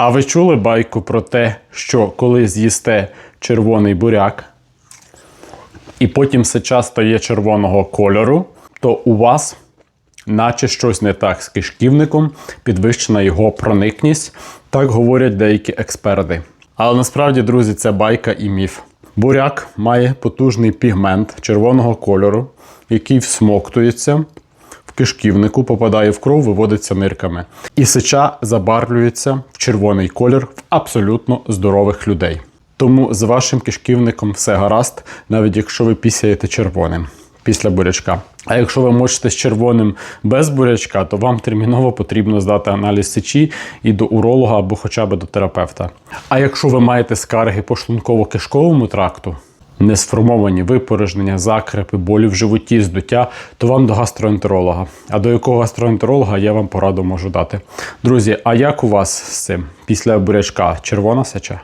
А ви чули байку про те, що коли з'їсте червоний буряк, і потім сеча стає червоного кольору, то у вас, наче щось не так з кишківником, підвищена його проникність, так говорять деякі експерти. Але насправді, друзі, це байка і міф. Буряк має потужний пігмент червоного кольору, який всмоктується кишківнику, попадає в кров, виводиться нирками. І сеча забарвлюється в червоний колір в абсолютно здорових людей. Тому з вашим кишківником все гаразд, навіть якщо ви пісяєте червоним після бурячка. А якщо ви мочите з червоним без бурячка, то вам терміново потрібно здати аналіз сечі і до уролога або хоча б до терапевта. А якщо ви маєте скарги по шлунково-кишковому тракту, несформовані випорожнення, закрепи, болі в животі, здуття, то вам до гастроентеролога. А до якого гастроентеролога я вам пораду можу дати. Друзі, а як у вас з цим після бурячка червона сеча?